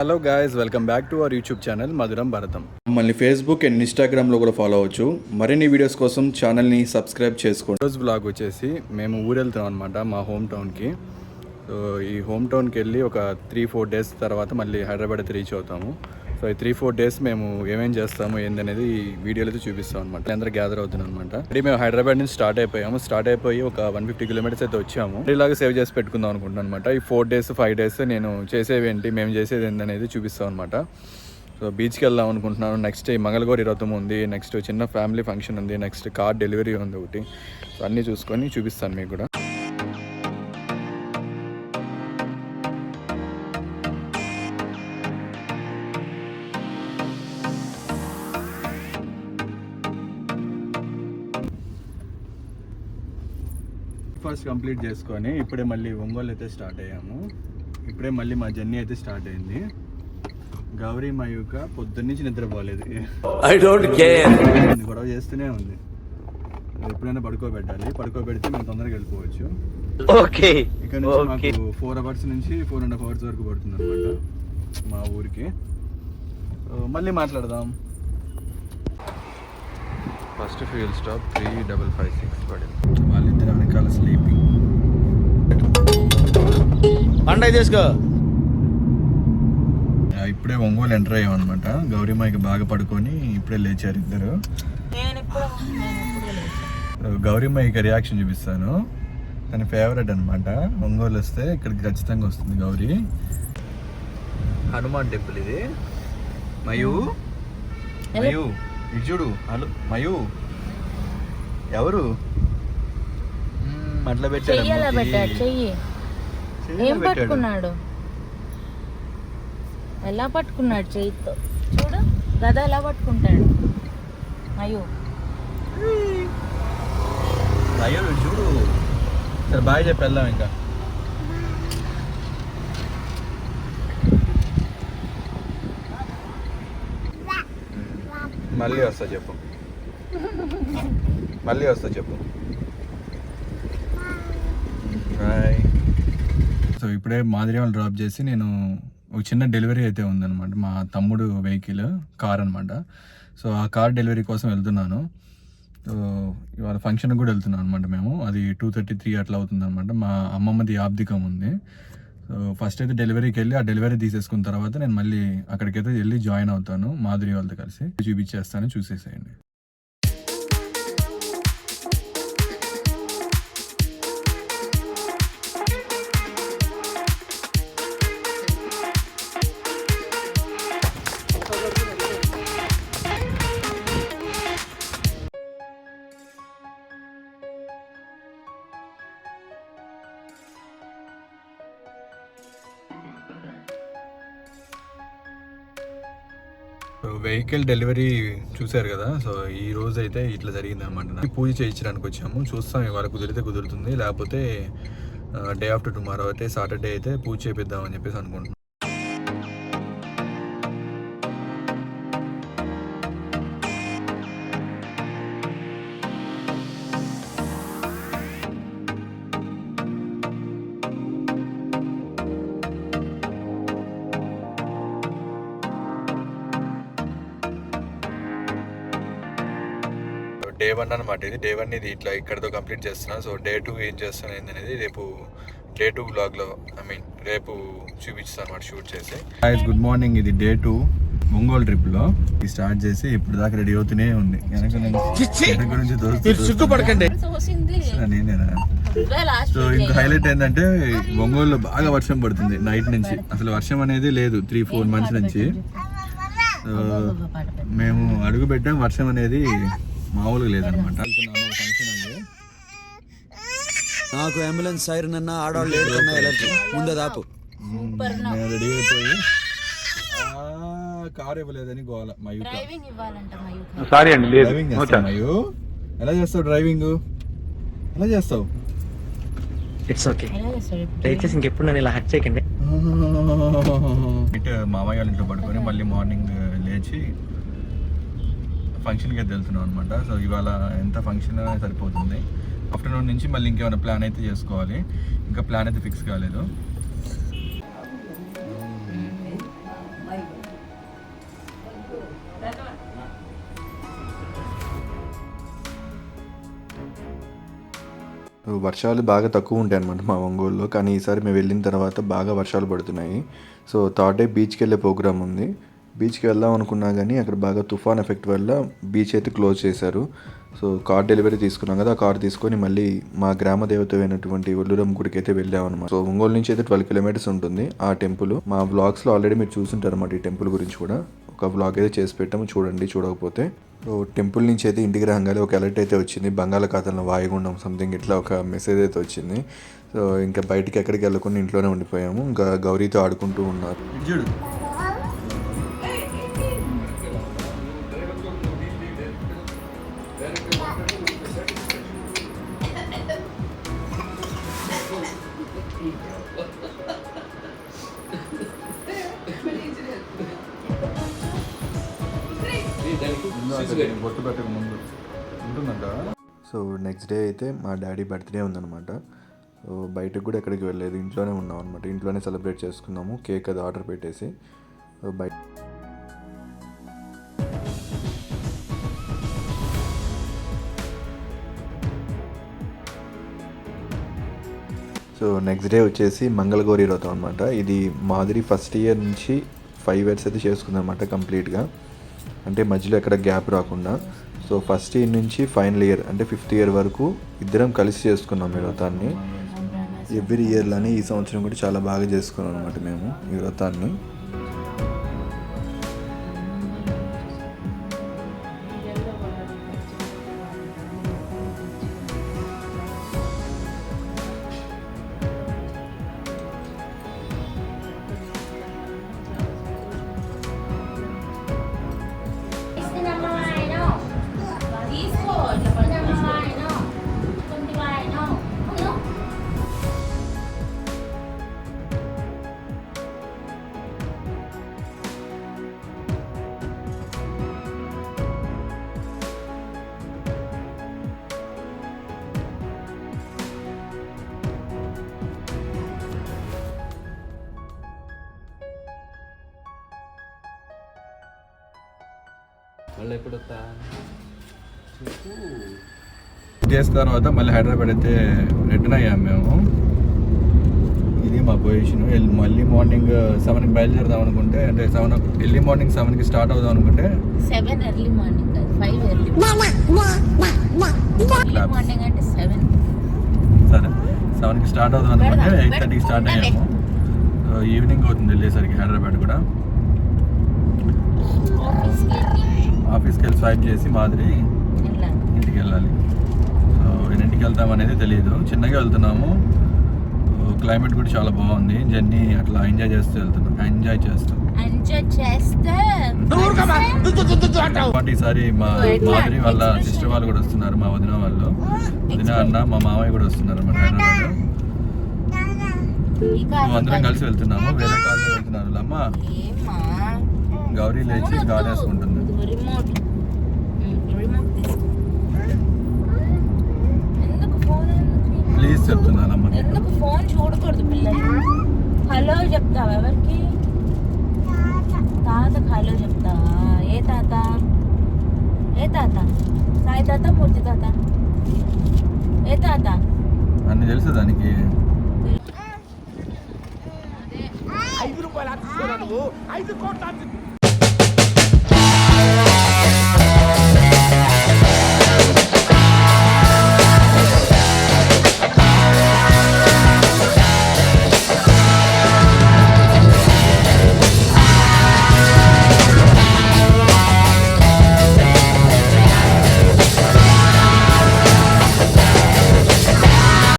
Hello guys welcome back to our YouTube channel Madhuram Bharatam మమ్మల్ని Facebook and ఇన్స్టాగ్రామ్లో కూడా follow అవ్వచ్చు. మరిన్ని వీడియోస్ కోసం ఛానల్ని సబ్స్క్రైబ్ చేసుకోండి. రోజు బ్లాగ్ వచ్చేసి మేము ఊరు వెళ్తున్నాం అనమాట మా హోమ్ టౌన్కి సో ఈ హోమ్ టౌన్కి వెళ్ళి ఒక త్రీ ఫోర్ డేస్ తర్వాత మళ్ళీ హైదరాబాద్ రీచ్ అవుతాము. సో ఈ త్రీ ఫోర్ డేస్ మేము ఏమేం చేస్తాము ఏందనేది అనేది వీడియోలో అయితే చూపిస్తాం అనమాట అందరూ గ్యాదర్ అవుతున్నాం అనమాట అంటే మేము హైదరాబాద్ నుంచి స్టార్ట్ అయిపోయాము. స్టార్ట్ అయిపోయి ఒక వన్ ఫిఫ్టీ కిలోమీటర్స్ అయితే వచ్చాము. ఇలాగ సేవ్ చేసి పెట్టుకుందాం అనుకుంటున్నాను అనమాట ఈ ఫోర్ డేస్ ఫైవ్ డేస్ నేను చేసేవి ఏంటి మేము చేసేది ఏందనేది చూపిస్తాం అనమాట సో బీచ్కి వెళ్దాం అనుకుంటున్నాను. నెక్స్ట్ ఈ మంగళగౌరి రథం ఉంది. నెక్స్ట్ చిన్న ఫ్యామిలీ ఫంక్షన్ ఉంది. నెక్స్ట్ కార్ డెలివరీ ఉంది ఒకటి. సో అన్నీ చూసుకొని చూపిస్తాను మీకు కూడా. ఫస్ట్ కంప్లీట్ చేసుకొని ఇప్పుడే మళ్ళీ ఒంగోలు అయితే స్టార్ట్ అయ్యాము. ఇప్పుడే మళ్ళీ మా జర్నీ అయితే స్టార్ట్ అయింది. గౌరీ మయూక పొద్దున్నుంచి నిద్రపోలేదు. Don't care. ఇది గొడవ చేస్తూనే ఉంది. ఎప్పుడైనా పడుకోబెట్టాలి. పడుకోబెడితే మేము తొందరగా వెళ్ళిపోవచ్చు. Okay. ఇక్కడ నుంచి. మాకు ఫోర్ అవర్స్ నుంచి ఫోర్ అండ్ హాఫ్ అవర్స్ వరకు పడుతుంది అనమాట మా ఊరికి. మళ్ళీ మాట్లాడదాం. First fuel stop three double five six పడింది. వాళ్ళిద్దరు వెనకాల స్లీపింగ్. పండగ తీసుకో. ఇప్పుడే ఒంగోలు ఎంటర్ అయ్యాం అనమాట గౌరీమాయికి బాగా పడుకొని ఇప్పుడే లేచారు ఇద్దరు. గౌరీమాయికి రియాక్షన్ చూపిస్తాను. తన ఫేవరెట్ అనమాట ఒంగోలు వస్తే ఇక్కడికి ఖచ్చితంగా వస్తుంది గౌరీ. హనుమాన్ టెంపుల్ ఇది. మయు మయు ఇటు చూడు హలో మయు ఎవరు? అట్లా పెట్టాడు ఏం. పట్టుకున్నాడు? ఎలా పట్టుకున్నాడు చెయ్యితో చూడు గద ఎలా పట్టుకుంటాడు? అయ్యో అయ్యో ఇటు చూడు. సరే బాయ్ చెప్పి వెళ్దాం ఇంకా. మళ్ళీ వస్తా చెప్పు. మళ్ళీ వస్తా చెప్పు. బాయ్ సో ఇప్పుడే మాదిరి వాళ్ళు డ్రాప్ చేసి నేను ఒక చిన్న డెలివరీ అయితే ఉందన్నమాట. మా తమ్ముడు వెహికల్ కార్ అనమాట సో ఆ కార్ డెలివరీ కోసం వెళ్తున్నాను. సో ఇవాళ ఫంక్షన్ కూడా వెళ్తున్నాం అనమాట మేము. అది టూ థర్టీ త్రీ అట్లా అవుతుంది అనమాట మా అమ్మమ్మది ఆబ్దికం ఉంది. ఫస్ట్ అయితే డెలివరీకి వెళ్ళి ఆ డెలివరీ తీసేసుకున్న తర్వాత నేను మళ్ళీ అక్కడికైతే వెళ్ళి జాయిన్ అవుతాను మాధురి వాళ్ళతో కలిసి చూపించేస్తాను చూసేసేయండి. వెహికల్ డెలివరీ చూశారు కదా? సో ఈ రోజు అయితే ఇట్లా జరిగింది అనమాట పూజ చేయించడానికి వచ్చాము. చూస్తాం ఇవాళ కుదిరితే కుదురుతుంది. లేకపోతే డే ఆఫ్టర్ టుమారో అయితే సాటర్డే అయితే పూజ చేపిద్దామని చెప్పేసి అనుకుంటున్నాం. డే వన్ అనమాట ఇది. డే వన్ ఇది ఇట్లా ఇక్కడతో కంప్లీట్ చేస్తున్నా. సో డే టూ ఏం చేస్తాను ఏందనేది రేపు డే టూ బ్లాగ్లో ఐ మీన్ రేపు చూపిస్తాను అనమాట షూట్ చేసి. గుడ్ మార్నింగ్ ఇది డే టూ ఒంగోలు ట్రిప్లో. స్టార్ట్ చేసి ఇప్పుడు దాకా రెడీ అవుతూనే ఉంది. వెనక నుంచి సో ఇంకో హైలైట్ ఏంటంటే ఒంగోలులో బాగా వర్షం పడుతుంది నైట్ నుంచి. అసలు వర్షం అనేది లేదు త్రీ ఫోర్ మంత్స్ నుంచి. మేము అడుగు పెట్టాం వర్షం అనేది మామూలుగా లేదనమాట. ఫంక్షన్ ఉంది. నాకు అంబులెన్స్ సైరన్ అన్న ఆడవాళ్ళు ఏడుకన్నా ఎలర్జీ. ముందే దాపు. నేను రెడీ అయిపోయి కార్ ఇవ్వలేదని గోల మయూక. డ్రైవింగ్ ఇవ్వాలంట మయూక. సారీ అండి లేదు. డ్రైవింగ్ చేస్తావు మయూ? ఎలా చేస్తావు డ్రైవింగ్? ఎలా చేస్తావు? It's okay? దయచేసి ఇంకెప్పుడు నన్ను ఇలా హట్ చేయకండి. మామయ్య వాళ్ళ ఇంట్లో పడుకొని మళ్ళీ మార్నింగ్ లేచి ఫంక్షన్కి అయితే వెళ్తున్నాం అనమాట సో ఇవాళ ఎంత ఫంక్షన్ సరిపోతుంది. ఆఫ్టర్నూన్ నుంచి మళ్ళీ ఇంకేమైనా ప్లాన్ అయితే చేసుకోవాలి. ఇంకా ప్లాన్ అయితే ఫిక్స్ కాలేదు. వర్షాలు బాగా తక్కువ ఉంటాయి అనమాట మా ఒంగోలులో. కానీ ఈసారి మేము వెళ్ళిన తర్వాత బాగా వర్షాలు పడుతున్నాయి. సో థర్డ్ డే బీచ్కి వెళ్ళే ప్రోగ్రామ్ ఉంది. బీచ్కి వెళ్దాం అనుకున్నా కానీ అక్కడ బాగా తుఫాన్ ఎఫెక్ట్ వల్ల బీచ్ అయితే క్లోజ్ చేశారు. సో కార్ డెలివరీ తీసుకున్నాం కదా ఆ కార్ తీసుకొని మళ్ళీ మా గ్రామ దేవత అయినటువంటి ఒల్లురం గుడికి అయితే వెళ్ళాం అనమాట సో ఒంగోలు నుంచి అయితే ట్వెల్వ్ కిలోమీటర్స్ ఉంటుంది ఆ టెంపుల్. మా వ్లాగ్స్లో ఆల్రెడీ మీరు చూసుంటారు అనమాట ఈ టెంపుల్ గురించి కూడా. ఒక వ్లాగ్ అయితే చేసి పెట్టాము చూడండి చూడకపోతే. సో టెంపుల్ నుంచి అయితే ఇంటికి రాగానే ఒక అలర్ట్ అయితే వచ్చింది బంగాళాఖాతంలో వాయుగుండం సంథింగ్ ఇట్లా ఒక మెసేజ్ అయితే వచ్చింది. సో ఇంకా బయటికి ఎక్కడికి వెళ్ళకుండా ఇంట్లోనే ఉండిపోయాము ఇంకా గౌరీతో ఆడుకుంటూ ఉన్నారు. బొట్టు పెట్టక ముందు. ఉంటుందంట? సో నెక్స్ట్ డే అయితే మా డాడీ బర్త్డే ఉందన్నమాట. సో బయటకు కూడా ఎక్కడికి వెళ్ళలేదు. ఇంట్లోనే ఉన్నాం అనమాట ఇంట్లోనే సెలబ్రేట్ చేసుకున్నాము. కేక్ అది ఆర్డర్ పెట్టేసి. సో బయట సో నెక్స్ట్ డే వచ్చేసి మంగళగౌరి వ్రతం అనమాట ఇది మాదిరి ఫస్ట్ ఇయర్ నుంచి ఫైవ్ ఇయర్స్ అయితే చేసుకుందనమాట కంప్లీట్గా అంటే మధ్యలో ఎక్కడ గ్యాప్ రాకుండా. సో ఫస్ట్ ఇయర్ నుంచి ఫైనల్ ఇయర్ అంటే ఫిఫ్త్ ఇయర్ వరకు ఇద్దరం కలిసి చేసుకున్నాం ఈ వ్రతాన్ని ఎవ్రీ ఇయర్లోనే ఈ సంవత్సరం కూడా చాలా బాగా చేసుకున్నాం అనమాట మేము ఈ వ్రతాన్ని డేస్ తర్వాత మళ్ళీ హైదరాబాద్ అయితే రిటర్న్ అయ్యాము మేము. ఇది మా పొజిషన్ మళ్ళీ మార్నింగ్ సెవెన్కి బయలుదేరదాం అనుకుంటే అంటే సెవెన్ ఎర్లీ మార్నింగ్ సెవెన్కి స్టార్ట్ అవుదాం అనుకుంటే సెవెన్ ఎర్లీ మార్నింగ్ కాదు ఫైవ్ ఎర్లీ మార్నింగ్ అంటే సెవెన్ సరే. సెవెన్కి స్టార్ట్ అవుదాం అనుకుంటే ఎయిట్ థర్టీకి స్టార్ట్. అయ్యాము. ఈవినింగ్ అవుతుంది వెళ్ళేసరికి హైదరాబాద్ కూడా. ఆఫీస్కి వెళ్ళి స్వైప్ చేసి మాదిరి ఇంటికి వెళ్ళాలి సో ఎన్నింటికి వెళ్తాం అనేది తెలియదు చిన్నగా వెళ్తున్నాము. క్లైమేట్ కూడా చాలా బాగుంది. జర్నీ అట్లా ఎంజాయ్ చేస్తూ వెళ్తున్నాం. ఎంజాయ్ చేస్తూ. ఈసారి మా? మాదిరి వాళ్ళ. సిస్టర్ వాళ్ళు కూడా వస్తున్నారు మా వదిన వాళ్ళు. వదిన అన్న మా మామయ్య కూడా వస్తున్నారు అన్నమాట హైదరాబాద్ ఇక సో అందరం కలిసి వెళ్తున్నాము. వేరే కాళ్ళు వెళ్తున్నారు. అమ్మ గౌరీ లేచి గాలి వేసుకుంటుంది రిమోట్ రిమోట్ తీసుకో. ఎందుకు ఫోన్ ఎందుకు? నీకు? ప్లీజ్ చెప్తున్నాను అమ్మ. ఎందుకు ఫోన్ చూడకూడదు పిల్లలు? హలో చెప్తావా ఎవరికి? తాతకు హలో చెప్తావా? ఏ తాత? ఏ తాత? సాయి తాత పూర్తి తాత? ఏ తాత? అన్ని తెలుసు దానికి?